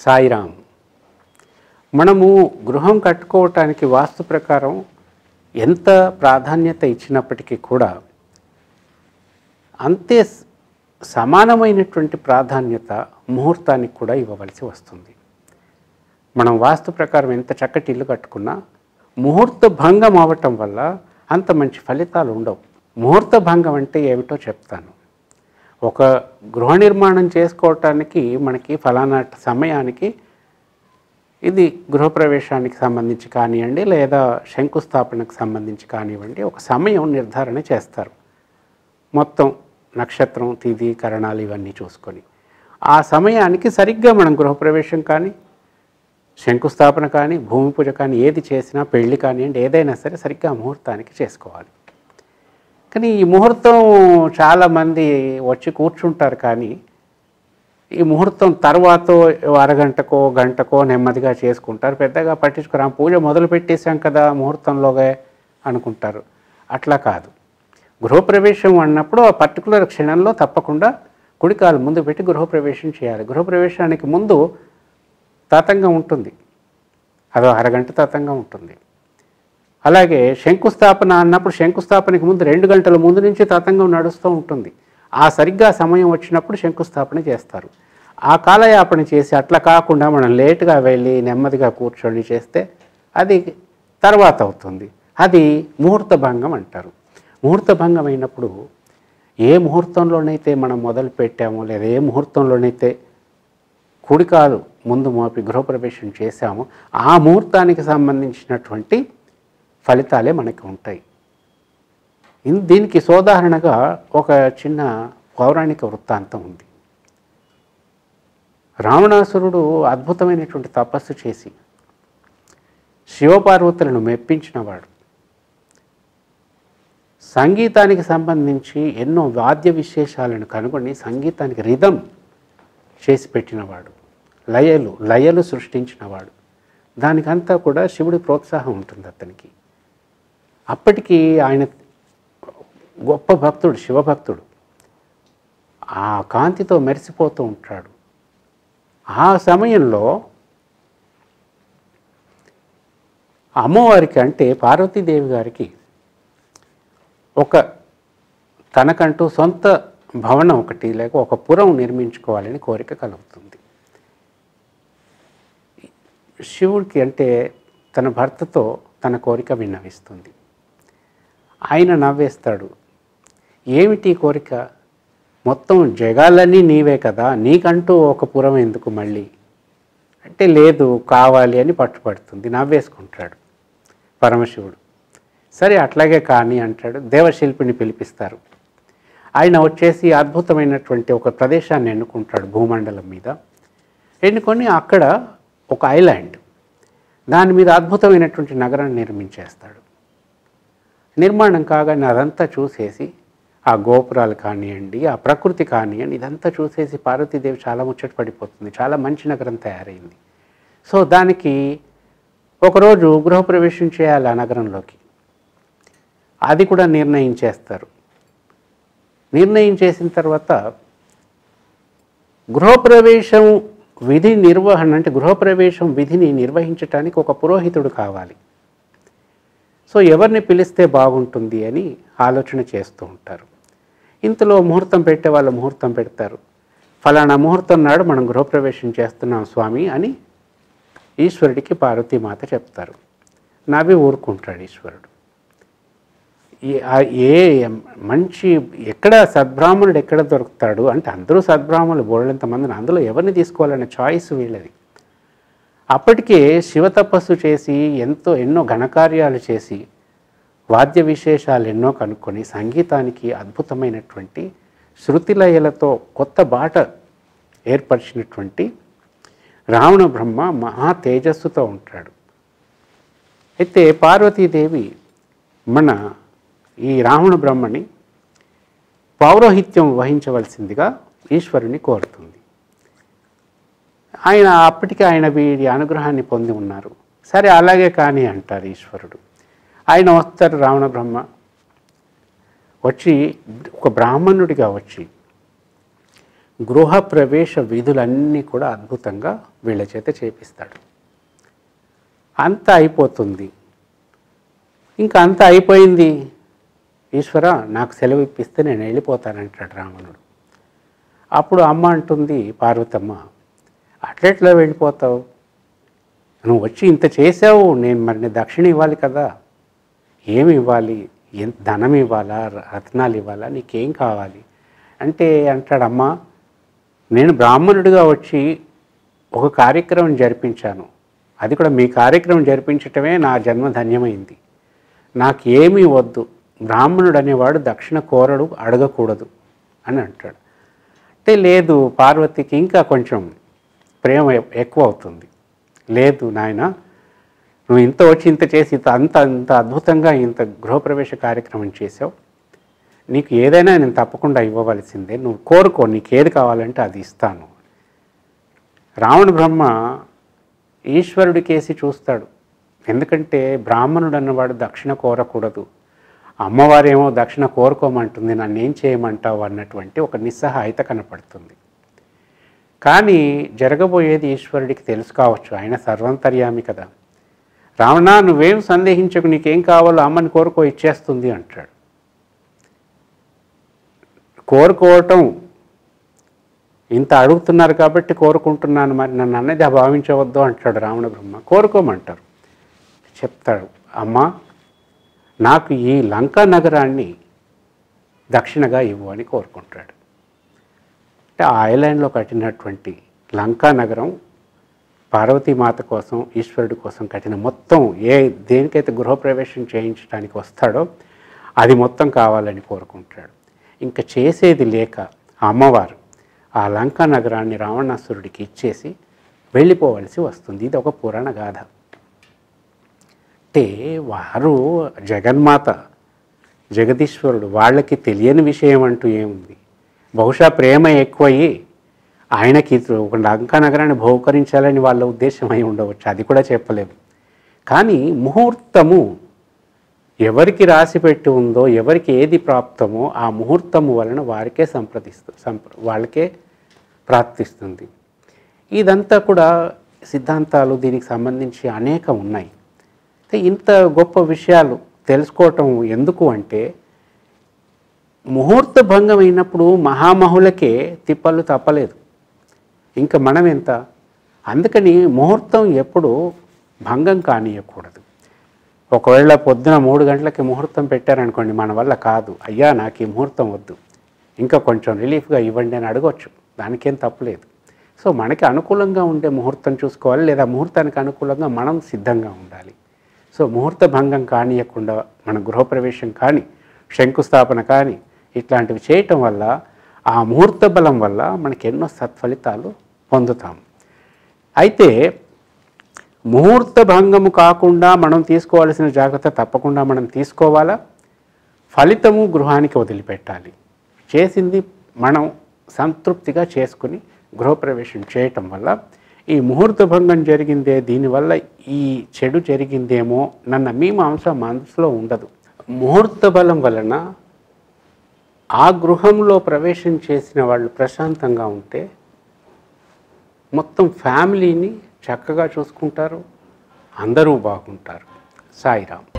సాయిరామ్. మనము గృహం కట్టుకోవటానికి వాస్తు ప్రకారం ఎంత ప్రాధాన్యత ఇచ్చినప్పటికీ కూడా అంతే సమానమైనటువంటి ప్రాధాన్యత ముహూర్తానికి కూడా ఇవ్వవలసి వస్తుంది. మనం వాస్తు ప్రకారం ఎంత చక్కటి ఇల్లు కట్టుకున్నా ముహూర్త భంగం అవ్వటం వల్ల అంత మంచి ఫలితాలు ఉండవు. ముహూర్త భంగం అంటే ఏమిటో చెప్తాను. ఒక గృహ నిర్మాణం చేసుకోవటానికి మనకి ఫలానా సమయానికి ఇది గృహప్రవేశానికి సంబంధించి కానివ్వండి లేదా శంకుస్థాపనకు సంబంధించి కానివ్వండి ఒక సమయం నిర్ధారణ చేస్తారు. మొత్తం నక్షత్రం తిథి కరణాలు ఇవన్నీ చూసుకొని. ఆ సమయానికి సరిగ్గా మనం గృహప్రవేశం కానీ శంకుస్థాపన కానీ భూమి పూజ కానీ ఏది చేసినా పెళ్ళి కానివ్వండి ఏదైనా సరే సరిగ్గా ముహూర్తానికి చేసుకోవాలి. కానీ ఈ ముహూర్తం చాలామంది వచ్చి కూర్చుంటారు కానీ ఈ ముహూర్తం తర్వాత అరగంటకో గంటకో నెమ్మదిగా చేసుకుంటారు. పెద్దగా పట్టించుకోరు. పూజ మొదలు పెట్టేశాం కదా ముహూర్తంలోగా అనుకుంటారు. అట్లా కాదు. గృహప్రవేశం అన్నప్పుడు ఆ పర్టికులర్ క్షణంలో తప్పకుండా కుడికాలు ముందు పెట్టి గృహప్రవేశం చేయాలి. గృహప్రవేశానికి ముందు తతంగం ఉంటుంది. అదో అరగంట తతంగం ఉంటుంది. అలాగే శంకుస్థాపన అన్నప్పుడు శంకుస్థాపనకి ముందు రెండు గంటల ముందు నుంచి తతంగం నడుస్తూ ఉంటుంది. ఆ సరిగ్గా సమయం వచ్చినప్పుడు శంకుస్థాపన చేస్తారు. ఆ కాలయాపన చేసి అట్లా కాకుండా మనం లేటుగా వెళ్ళి నెమ్మదిగా కూర్చొని చేస్తే అది తర్వాత అవుతుంది. అది ముహూర్త భంగం అంటారు. ముహూర్త భంగం అయినప్పుడు ఏ ముహూర్తంలోనైతే మనం మొదలు పెట్టామో లేదా ఏ ముహూర్తంలోనైతే కుడికాలు ముందు మోపి గృహప్రవేశం చేశామో ఆ ముహూర్తానికి సంబంధించినటువంటి ఫలితాలే మనకి ఉంటాయి. దీనికి సోదాహరణగా ఒక చిన్న పౌరాణిక వృత్తాంతం ఉంది. రావణాసురుడు అద్భుతమైనటువంటి తపస్సు చేసి శివపార్వతులను మెప్పించినవాడు. సంగీతానికి సంబంధించి ఎన్నో వాద్య విశేషాలను కనుగొని సంగీతానికి రిధం చేసి పెట్టినవాడు. లయలు లయలు సృష్టించినవాడు. దానికంతా కూడా శివుడి ప్రోత్సాహం ఉంటుంది అతనికి. అప్పటికి ఆయన గొప్ప భక్తుడు శివభక్తుడు. ఆ కాంతితో మెరిసిపోతూ ఉంటాడు. ఆ సమయంలో అమ్మవారికి అంటే పార్వతీదేవి గారికి ఒక తనకంటూ సొంత భవనం ఒకటి లేక ఒక పురం నిర్మించుకోవాలని కోరిక కలుగుతుంది. శివుడికి అంటే తన భర్తతో తన కోరిక విన్నవిస్తుంది. ఆయన నవ్వేస్తాడు. ఏమిటి కోరిక? మొత్తం జగాలన్నీ నీవే కదా నీకంటూ ఒక పురం ఎందుకు మళ్ళీ? అంటే లేదు కావాలి అని పట్టుపడుతుంది నవ్వేసుకుంటాడు పరమశివుడు. సరే అట్లాగే కానీ అంటాడు దేవశిల్పిని పిలిపిస్తారు. ఆయన వచ్చేసి అద్భుతమైనటువంటి ఒక ప్రదేశాన్ని ఎన్నుకుంటాడు భూమండలం మీద. ఎన్నుకొని అక్కడ ఒక ఐలాండ్ దాని మీద అద్భుతమైనటువంటి నగరాన్ని నిర్మించేస్తాడు. నిర్మాణం కాగానే అదంతా చూసేసి ఆ గోపురాలు కానివ్వండి ఆ ప్రకృతి కానివ్వండి ఇదంతా చూసేసి పార్వతీదేవి చాలా ముచ్చట పడిపోతుంది. చాలా మంచి నగరం తయారైంది. సో దానికి ఒకరోజు గృహప్రవేశం చేయాలి ఆ నగరంలోకి. అది కూడా నిర్ణయించేస్తారు నిర్ణయం చేసిన తర్వాత గృహప్రవేశం విధి నిర్వహణ అంటే గృహప్రవేశం విధిని నిర్వహించటానికి ఒక పురోహితుడు కావాలి. సో ఎవరిని పిలిస్తే బాగుంటుంది అని ఆలోచన చేస్తూ ఉంటారు. ఇంతలో ముహూర్తం పెట్టే వాళ్ళు ముహూర్తం పెడతారు. ఫలానా ముహూర్తం నాడు మనం గృహప్రవేశం చేస్తున్నాం స్వామి అని ఈశ్వరుడికి పార్వతీమాత చెప్తారు. నవ్వి ఊరుకుంటాడు ఈశ్వరుడు. ఏ మంచి ఎక్కడ సద్బ్రాహ్మణుడు ఎక్కడ దొరుకుతాడు అంటే అందరూ సద్బ్రాహ్మణులు బోళ్ళంత మందిని అందులో ఎవరిని తీసుకోవాలనే చాయిస్ వీళ్ళది. అప్పటికే శివ తపస్సు చేసి ఎంతో ఎన్నో ఘనకార్యాలు చేసి వాద్య విశేషాలు ఎన్నో కనుక్కొని సంగీతానికి అద్భుతమైనటువంటి శృతిలయలతో కొత్త బాట ఏర్పరిచినటువంటి రావణ బ్రహ్మ మహా తేజస్సుతో ఉంటాడు. అయితే పార్వతీదేవి మన ఈ రావణ బ్రహ్మని పౌరోహిత్యం వహించవలసిందిగా ఈశ్వరుని కోరుతుంది. ఆయన అప్పటికి ఆయన వీడి అనుగ్రహాన్ని పొంది ఉన్నారు. సరే అలాగే కానీ అంటారు ఈశ్వరుడు. ఆయన వస్తారు రావణ బ్రహ్మ. వచ్చి ఒక బ్రాహ్మణుడిగా వచ్చి గృహ ప్రవేశ విధులన్నీ కూడా అద్భుతంగా వీళ్ళ చేత చేపిస్తాడు. అంత అయిపోతుంది. ఇంకా అంత అయిపోయింది. ఈశ్వర నాకు సెలవు ఇప్పిస్తే నేను వెళ్ళిపోతానంటాడు రావణుడు. అప్పుడు అమ్మ అంటుంది పార్వతమ్మ అట్లెట్లా వెళ్ళిపోతావు? నువ్వు వచ్చి ఇంత చేసావు నేను మరి నీ దక్షిణ ఇవ్వాలి కదా. ఏమి ఇవ్వాలి? ఎంత ధనం ఇవ్వాలా? రత్నాలు ఇవ్వాలా? నీకేం కావాలి? అంటే అంటాడమ్మా నేను బ్రాహ్మణుడిగా వచ్చి ఒక కార్యక్రమం జరిపించాను. అది కూడా మీ కార్యక్రమం జరిపించటమే నా జన్మ ధన్యమైంది. నాకు వద్దు. బ్రాహ్మణుడు అనేవాడు దక్షిణ కోరడు అడగకూడదు అని అంటాడు. అంటే లేదు పార్వతికి ఇంకా కొంచెం ప్రేమ ఎక్కువ అవుతుంది లేదు నాయన నువ్వు ఇంత వచ్చి ఇంత చేసి ఇంత అంత ఇంత అద్భుతంగా ఇంత గృహప్రవేశ కార్యక్రమం చేసావు నీకు ఏదైనా నేను తప్పకుండా ఇవ్వవలసిందే. నువ్వు కోరుకో నీకు ఏది కావాలంటే అది ఇస్తాను. రావణ బ్రహ్మ ఈశ్వరుడి కేసి చూస్తాడు. ఎందుకంటే బ్రాహ్మణుడు అన్నవాడు దక్షిణ కోరకూడదు. అమ్మవారేమో దక్షిణ కోరుకోమంటుంది నన్ను ఏం చేయమంటావు అన్నటువంటి ఒక నిస్సహాయత కనపడుతుంది. కానీ జరగబోయేది ఈశ్వరుడికి తెలుసు కావచ్చు. ఆయన సర్వంతర్యామి కదా. రావణ నువ్వేం సందేహించకు నీకేం కావాలో అమ్మని కోరుకో ఇచ్చేస్తుంది అంటాడు. కోరుకోవటం ఇంత అడుగుతున్నారు కాబట్టి కోరుకుంటున్నాను మరి నన్ను అన్నది భావించవద్దు అంటాడు రావణ బ్రహ్మ. కోరుకోమంటారు. చెప్తాడు అమ్మా నాకు ఈ లంకా నగరాన్ని దక్షిణగా ఇవ్వు అని కోరుకుంటాడు. అంటే ఆ ఐలాండ్లో కట్టినటువంటి లంకా నగరం పార్వతీమాత కోసం ఈశ్వరుడి కోసం కట్టిన మొత్తం ఏ దేనికైతే గృహప్రవేశం చేయించడానికి వస్తాడో అది మొత్తం కావాలని కోరుకుంటాడు. ఇంకా చేసేది లేక అమ్మవారు ఆ లంకా నగరాన్ని రావణాసురుడికి ఇచ్చేసి వెళ్ళిపోవలసి వస్తుంది. ఇది ఒక పురాణ గాథ. అంటే వారు జగన్మాత జగదీశ్వరుడు వాళ్ళకి తెలియని విషయం అంటూ ఏముంది? బహుశా ప్రేమ ఎక్కువయ్యి ఆయనకి ఒక లంకా నగరాన్ని బహుకరించాలని వాళ్ళ ఉద్దేశం అయి ఉండవచ్చు. అది కూడా చెప్పలేము. కానీ ముహూర్తము ఎవరికి రాసి పెట్టి ఉందో ఎవరికి ఏది ప్రాప్తమో ఆ ముహూర్తము వలన వారికే సంప్రదిస్తు సంప్ర వాళ్ళకే ప్రాప్తిస్తుంది. ఇదంతా కూడా సిద్ధాంతాలు దీనికి సంబంధించి అనేక ఉన్నాయి. ఇంత గొప్ప విషయాలు తెలుసుకోవటం ఎందుకు అంటే ముహూర్త భంగం అయినప్పుడు మహామహులకే తిప్పలు తప్పలేదు. ఇంకా మనం ఎంత అందుకని ముహూర్తం ఎప్పుడు భంగం కానియకూడదు. ఒకవేళ పొద్దున మూడు గంటలకి ముహూర్తం పెట్టారనుకోండి మన వల్ల కాదు. అయ్యా నాకు ఈ ముహూర్తం వద్దు. ఇంకా కొంచెం రిలీఫ్గా ఇవ్వండి అని అడగచ్చు. దానికేం తప్పులేదు. సో మనకి అనుకూలంగా ఉండే ముహూర్తం చూసుకోవాలి లేదా ముహూర్తానికి అనుకూలంగా మనం సిద్ధంగా ఉండాలి. సో ముహూర్త భంగం కానియకుండా మన గృహప్రవేశం కానీ శంకుస్థాపన కానీ ఇట్లాంటివి చేయటం వల్ల ఆ ముహూర్త బలం వల్ల మనకి ఎన్నో సత్ఫలితాలు పొందుతాం. అయితే ముహూర్త భంగము కాకుండా మనం తీసుకోవాల్సిన జాగ్రత్త తప్పకుండా మనం తీసుకోవాలా? ఫలితము గృహానికి వదిలిపెట్టాలి. చేసింది మనం సంతృప్తిగా చేసుకుని గృహప్రవేశం చేయటం వల్ల ఈ ముహూర్త భంగం జరిగిందే దీనివల్ల ఈ చెడు జరిగిందేమో నన్న మీమాంస మనసులో ఉండదు. ముహూర్త బలం వలన ఆ గృహంలో ప్రవేశం చేసిన వాళ్ళు ప్రశాంతంగా ఉంటే మొత్తం ఫ్యామిలీని చక్కగా చూసుకుంటారు అందరూ బాగుంటారు. సాయిరామ్.